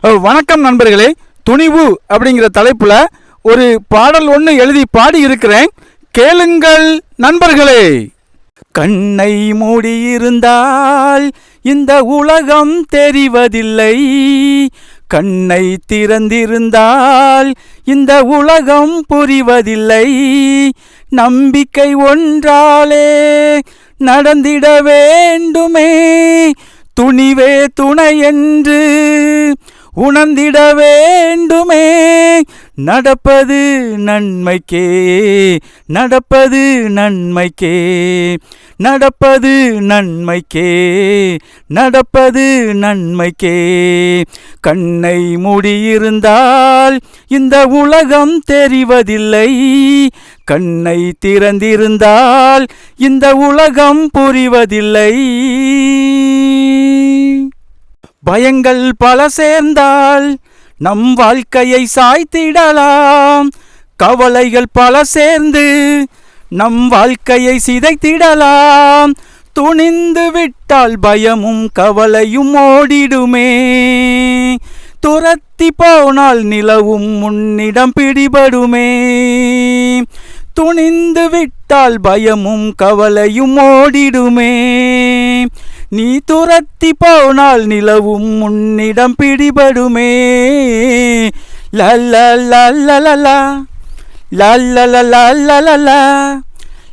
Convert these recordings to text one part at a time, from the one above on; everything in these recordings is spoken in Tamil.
வணக்கம் நண்பர்களே துணிவு அப்படிங்கிற தலைப்பில் ஒரு பாடல் ஒன்று எழுதி பாடி இருக்கிறேன். கேளுங்கள் நண்பர்களே. கண்ணை மூடியிருந்தால் இந்த உலகம் தெரிவதில்லை. கண்ணை திறந்திருந்தால் இந்த உலகம் புரிவதில்லை. நம்பிக்கை ஒன்றாலே நடந்திட வேண்டுமே. துணிவே துணை என்று உணர்ந்திட வேண்டுமே. நடப்பது நன்மைக்கே. நடப்பது நன்மைக்கே. நடப்பது நன்மைக்கே. நடப்பது நன்மைக்கே. கண்ணை மூடியிருந்தால் இந்த உலகம் தெரிவதில்லை. கண்ணை திறந்திருந்தால் இந்த உலகம் புரிவதில்லை. பயங்கள் பல சேர்ந்தால் நம் வாழ்க்கையை சாய்த்திடலாம். கவலைகள் பல சேர்ந்து நம் வாழ்க்கையை சிதைத்திடலாம். துணிந்து விட்டால் பயமும் கவலையும் ஓடிடுமே. துரத்தி போனால் நிலவும் முன்னிடம் பிடிபடுமே. துணிந்து விட்டால் பயமும் கவலையும் ஓடிடுமே. நீ துரத்தி போனால் நிலவும் முன்னிடம் பிடிபடுமே லல்ல லல்ல லலா லல்ல லல்ல லலா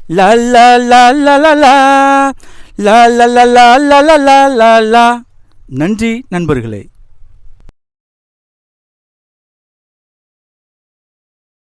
லல்ல லலா லல்ல லல்ல லலா நன்றி நண்பர்களே